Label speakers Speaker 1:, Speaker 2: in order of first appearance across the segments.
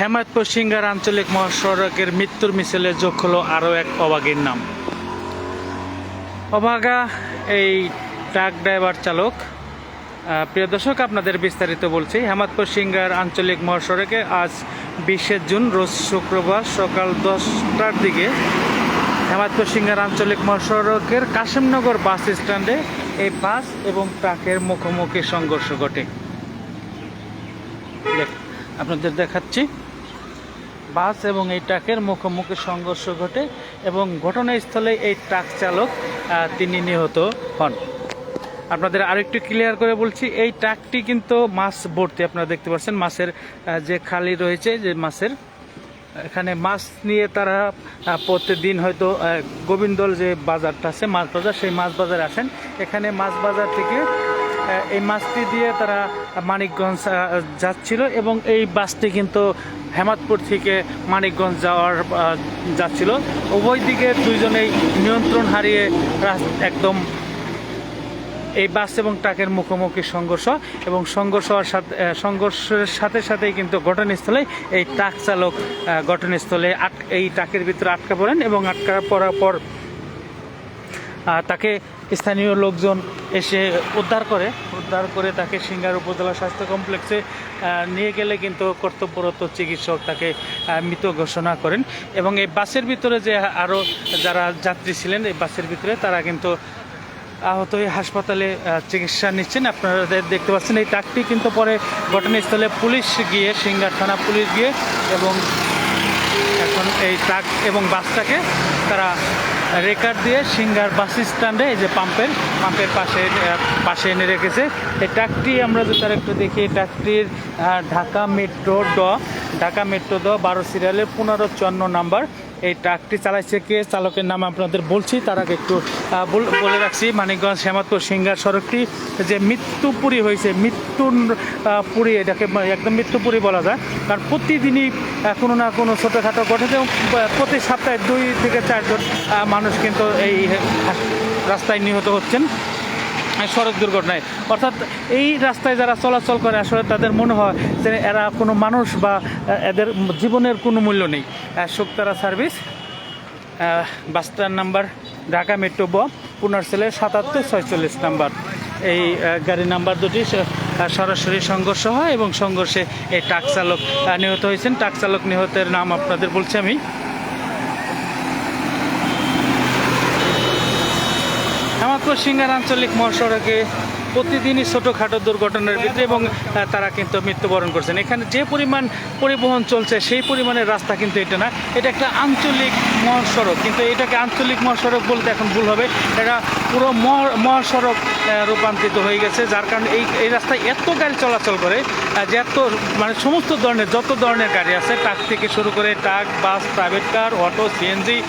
Speaker 1: Hemayetpur singer আঞ্চলিক মহাসড়কের মৃত্যুর মিছিলে যোগ হলো আরও এক অবাগীর নাম। অবাগা এই ট্রাক ড্রাইভার চালক। প্রিয় দর্শক, আপনাদের বিস্তারিত বলছি। হেমাদপুর সিঙ্গার আঞ্চলিক মহাসড়কে আজ বিশে জুন, রোজ শুক্রবার সকাল দশটার দিকে হেমাদপুর সিঙ্গার আঞ্চলিক মহাসড়কের কাশিমনগর বাস স্ট্যান্ডে এই বাস এবং ট্রাকের মুখোমুখি সংঘর্ষ ঘটে। আপনাদের দেখাচ্ছি। বাস এবং এই ট্রাকের মুখোমুখি সংঘর্ষ ঘটে এবং ঘটনাস্থলে এই ট্রাক চালক তিনি নিহত হন। আপনাদের আরেকটু ক্লিয়ার করে বলছি, এই ট্রাকটি কিন্তু মাছ ভর্তি, আপনারা দেখতে পাচ্ছেন, মাছের যে খালি রয়েছে, যে মাছের, এখানে মাছ নিয়ে তারা প্রতিদিন হয়তো গোবিন্দল যে বাজারটা আছে, মাছ বাজার, সেই মাছ বাজার আসেন। এখানে মাছ বাজার থেকে এই মাছটি দিয়ে তারা মানিকগঞ্জ যাচ্ছিল এবং এই বাসটি কিন্তু হেমাদপুর থেকে মানিকগঞ্জ যাওয়ার যাচ্ছিল। উভয় দিকে দুইজনেই নিয়ন্ত্রণ হারিয়ে একদম এই বাস এবং ট্রাকের মুখোমুখি সংঘর্ষ এবং সংঘর্ষ হওয়ার সাথে সংঘর্ষের সাথে সাথেই কিন্তু ঘটনাস্থলে এই ট্রাক চালক ঘটনাস্থলে আট, এই ট্রাকের ভিতরে আটকা পড়েন এবং আটকা পড়ার পর তাকে স্থানীয় লোকজন এসে উদ্ধার করে। উদ্ধার করে তাকে সিঙ্গার উপজেলা স্বাস্থ্য কমপ্লেক্সে নিয়ে গেলে কিন্তু কর্তব্যরত চিকিৎসক তাকে মৃত ঘোষণা করেন। এবং এই বাসের ভিতরে যে আরও যারা যাত্রী ছিলেন, এই বাসের ভিতরে তারা কিন্তু আহত হয়ে হাসপাতালে চিকিৎসা নিচ্ছেন। আপনারা দেখতে পাচ্ছেন, এই ট্রাকটি কিন্তু পরে ঘটনাস্থলে পুলিশ গিয়ে, সিঙ্গার থানা পুলিশ গিয়ে এবং এখন এই ট্রাক এবং বাসটাকে তারা রেকার দিয়ে সিঙ্গার বাস স্ট্যান্ডে এই যে পাম্পের পাম্পের পাশে পাশে এনে রেখেছে। এই ট্রাকটি আমরা যদি তার একটু দেখি, এই ট্রাকটির ঢাকা মেট্রো ড, ঢাকা মেট্রো দ বারো সিরিয়ালের পনেরো চুয়ান্ন নাম্বার এই ট্রাকটি চালাইছে কে? চালকের নাম আপনাদের বলছি, তার আগে একটু বল- রাখছি। মানিকগঞ্জ হেমাদপুর সিঙ্গার সড়কটি যে মৃত্যুপুরী হয়েছে মৃত্যুর পুরী, এটাকে একদম মৃত্যুপুরী বলা যায়। কারণ প্রতিদিনই কোনো না কোনো ছোটোখাটো এবং প্রতি সপ্তাহে দুই থেকে চারজন মানুষ কিন্তু এই রাস্তায় নিহত হচ্ছেন। সড়ক দুর্ঘটনায়। অর্থাৎ এই রাস্তায় যারা চলাচল করে, আসলে তাদের মনে হয় যে এরা কোনো মানুষ বা এদের জীবনের কোনো মূল্য নেই। শুকতারা সার্ভিস বাসটার নাম্বার, ঢাকা মেট্রো ব পুনর্সেলে সাতাত্তর ছয়চল্লিশ নাম্বার। এই গাড়ি নাম্বার দুটি সরাসরি সংঘর্ষ হয় এবং সংঘর্ষে এই ট্রাক চালক নিহত হয়েছেন। ট্রাক চালক নিহতের নাম আপনাদের বলছি আমি। সিঙ্গার আঞ্চলিক মহাসড়কে প্রতিদিনই ছোটোখাটো দুর্ঘটনার ভিতরে এবং তারা কিন্তু মৃত্যুবরণ করছেন। এখানে যে পরিমাণ পরিবহন চলছে, সেই পরিমাণের রাস্তা কিন্তু এটা না। এটা একটা আঞ্চলিক মহাসড়ক। কিন্তু এটাকে আঞ্চলিক মহাসড়ক বলতে এখন ভুল হবে। এটা পুরো মহা- মহাসড়ক রূপান্তরিত হয়ে গেছে। যার কারণে এই এই রাস্তায় এত গাড়ি চলাচল করে যে এত মানে সমস্ত ধরনের, যত ধরনের গাড়ি আছে ট্রাক থেকে শুরু করে truck, bus, private car, auto, CNG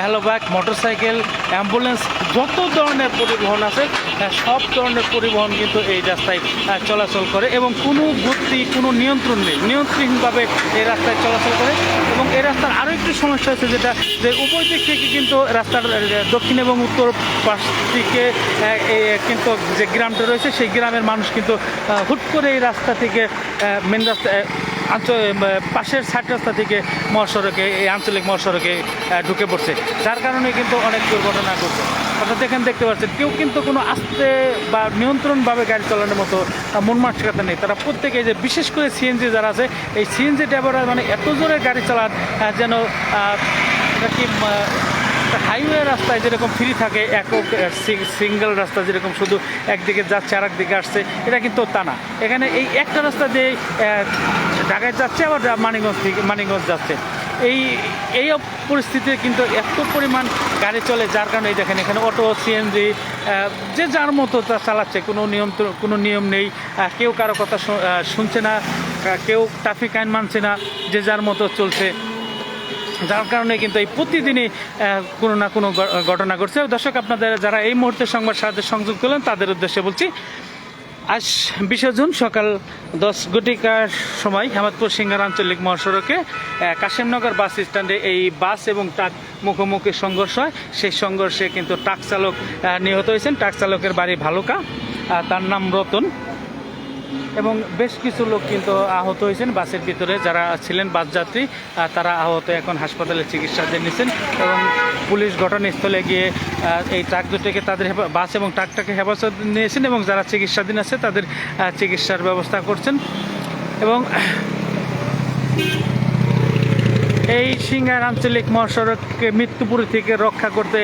Speaker 1: হ্যালোব্যাক motorcycle, ambulance, যত ধরনের পরিবহন আছে সব ধরনের পরিবহন কিন্তু এই রাস্তায় চলাচল করে এবং কোনো গতি, কোনো নিয়ন্ত্রণ নেই। নিয়ন্ত্রণহীনভাবে এই রাস্তায় চলাচল করে এবং এই রাস্তার আরও একটি সমস্যা হচ্ছে যেটা, যে উপর দিক থেকে কিন্তু রাস্তার দক্ষিণ এবং উত্তর পাশ থেকে কিন্তু যে গ্রামটা রয়েছে, সেই গ্রামের মানুষ কিন্তু হুট করে এই রাস্তা থেকে মেন রাস্তা পাশের সাইড রাস্তা থেকে মহাসড়কে, এই আঞ্চলিক মহাসড়কে ঢুকে পড়ছে। যার কারণে কিন্তু অনেক দুর্ঘটনা ঘটছে। অর্থাৎ এখানে দেখতে পাচ্ছেন, কেউ কিন্তু কোনো আস্তে বা নিয়ন্ত্রণভাবে গাড়ি চালানোর মতো মন মানসিকতা নেই। তারা প্রত্যেকে যে, বিশেষ করে সিএনজি যারা আছে, এই সিএনজি ড্রাইভাররা মানে এত জোরে গাড়ি চালান যেন কি হাইওয়ে রাস্তায় যেরকম ফ্রি থাকে একক সিঙ্গেল রাস্তা যেরকম শুধু একদিকে যাচ্ছে আর একদিকে আসছে, এটা কিন্তু তা না। এখানে এই একটা রাস্তা দিয়ে ঢাকায় যাচ্ছে, আবার মানিগঞ্জ থেকে মানিকগঞ্জ যাচ্ছে। এই এই পরিস্থিতিতে কিন্তু এত পরিমাণ গাড়ি চলে, যার কারণে এই দেখেন এখানে অটো সিএনজি যে যার মতো তা চালাচ্ছে, কোনো নিয়ম কোনো নিয়ম নেই। কেউ কারও কথা শুনছে না কেউ ট্রাফিক আইন মানছে না, যে যার মতো চলছে। যার কারণে কিন্তু এই প্রতিদিনই কোনো না কোনো ঘটনা ঘটছে। দর্শক, আপনাদের যারা এই মুহূর্তে সংবাদ সাথে সংযোগ করলেন তাদের উদ্দেশ্যে বলছি আজ বিশে জুন, সকাল দশ গুটিকার সময় হেমাদপুর সিঙ্গার আঞ্চলিক মহাসড়কে কাশিমনগর বাস স্ট্যান্ডে এই বাস এবং ট্রাক মুখোমুখি সংঘর্ষ হয়। সেই সংঘর্ষে কিন্তু ট্রাক চালক নিহত হয়েছেন। ট্রাক চালকের বাড়ি ভালুকা। তার নাম রতন। এবং বেশ কিছু লোক কিন্তু আহত হয়েছেন বাসের ভিতরে। যারা ছিলেন বাস যাত্রী তারা আহত এখন হাসপাতালে চিকিৎসাধীন নিচ্ছেন এবং পুলিশ ঘটনাস্থলে গিয়ে এই ট্রাক দুটিকে তাদের বাস এবং ট্রাকটাকে হেফাজত নিয়েছেন এবং যারা চিকিৎসাধীন আছে তাদের চিকিৎসার ব্যবস্থা করছেন। এবং এই সিঙ্গার আঞ্চলিক মহাসড়ককে মৃত্যুপুরী থেকে রক্ষা করতে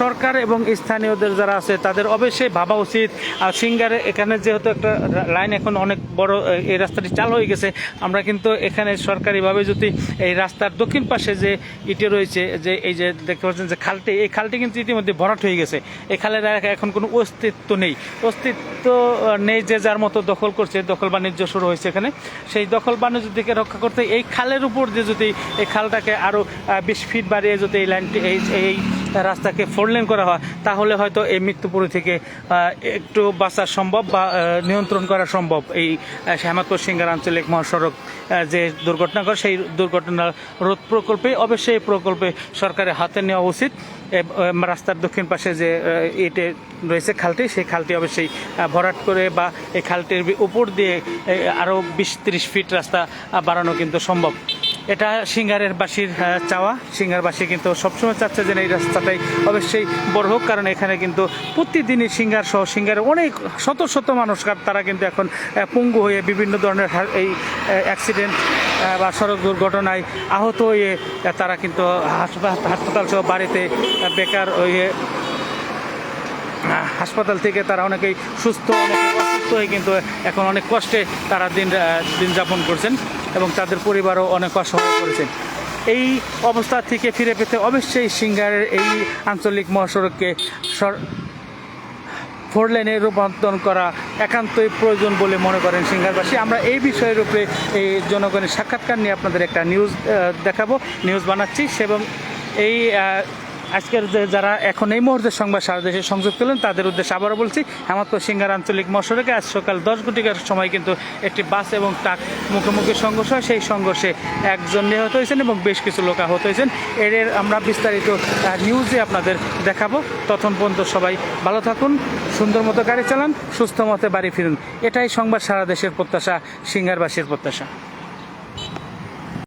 Speaker 1: সরকার এবং স্থানীয়দের যারা আছে, তাদের অবশ্যই ভাবা উচিত। আর সিঙ্গারে এখানে যেহেতু একটা লাইন এখন অনেক বড়, এই রাস্তাটি চালু হয়ে গেছে, আমরা কিন্তু এখানে সরকারিভাবে যদি এই রাস্তার দক্ষিণ পাশে যে ইটে রয়েছে, যে এই যে দেখতে পাচ্ছেন যে খালটি, এই খালটি কিন্তু ইতিমধ্যে ভরাট হয়ে গেছে। এই খালের এখন কোনো অস্তিত্ব নেই। অস্তিত্ব নেই যে যার মতো দখল করছে, দখল বাণিজ্য শুরু হয়েছে এখানে। সেই দখল বাণিজ্য থেকে রক্ষা করতে এই খালের উপর দিয়ে যদি খালটাকে আরও বিশ ফিট বাড়িয়ে যদি এই লাইনটি এই এই রাস্তাকে ফোর লেন করা হয়, তাহলে হয়তো এই মৃত্যুপুরী থেকে একটু বাঁচা সম্ভব বা নিয়ন্ত্রণ করা সম্ভব। এই শ্যামাতপুর সিঙ্গার আঞ্চলিক মহাসড়ক যে দুর্ঘটনা করে সেই দুর্ঘটনা রোধ প্রকল্পে, অবশ্যই এই প্রকল্পে সরকারের হাতে নেওয়া উচিত। রাস্তার দক্ষিণ পাশে যে ইটে রয়েছে খালটি, সেই খালটি অবশ্যই ভরাট করে বা এই খালটির উপর দিয়ে আরও বিশ তিরিশ ফিট রাস্তা বাড়ানো কিন্তু সম্ভব। এটা সিঙ্গারের বাসীর চাওয়া। সিঙ্গারবাসী কিন্তু সবসময় চাচ্ছে যে এই রাস্তাটাই অবশ্যই বড় হোক, কারণ এখানে কিন্তু প্রতিদিনই সিঙ্গার সহ সিঙ্গারে অনেক শত শত মানুষ তারা কিন্তু এখন পঙ্গু হয়ে বিভিন্ন ধরনের এই অ্যাক্সিডেন্ট বা সড়ক দুর্ঘটনায় আহত হয়ে তারা কিন্তু হাসপাতাল সহ বাড়িতে বেকার হয়ে হাসপাতাল থেকে তারা অনেকেই সুস্থ অনেকে অসুস্থ হয়ে কিন্তু এখন অনেক কষ্টে তারা দিন দিন যাপন করছেন। এবং তাদের পরিবারও অনেক অসহায় করেছেন এই অবস্থা থেকে ফিরে পেতে অবশ্যই সিঙ্গারের এই আঞ্চলিক মহাসড়ককে ফোর লেনে রূপান্তর করা একান্তই প্রয়োজন বলে মনে করেন সিঙ্গারবাসী। আমরা এই বিষয়ের উপরে এই জনগণের সাক্ষাৎকার নিয়ে আপনাদের একটা নিউজ দেখাবো। নিউজ বানাচ্ছি। এবং এই আজকের যারা এখন এই মুহূর্তে সংবাদ সারা দেশে সংযোগ পেলেন তাদের উদ্দেশ্যে আবারও বলছি হেমন্তপুর সিঙ্গার আঞ্চলিক মহাসড়কে আজ সকাল দশ ঘটিকার সময় কিন্তু একটি বাস এবং ট্রাক মুখোমুখি সংঘর্ষ হয়। সেই সংঘর্ষে একজন নিহত হয়েছেন এবং বেশ কিছু লোক আহত হয়েছেন। এর এর আমরা বিস্তারিত নিউজে আপনাদের দেখাবো। তখন পর্যন্ত সবাই ভালো থাকুন, সুন্দর মতো গাড়ি চালান, সুস্থ মতে বাড়ি ফিরুন। এটাই সংবাদ সারা দেশের প্রত্যাশা, সিঙ্গারবাসীর প্রত্যাশা।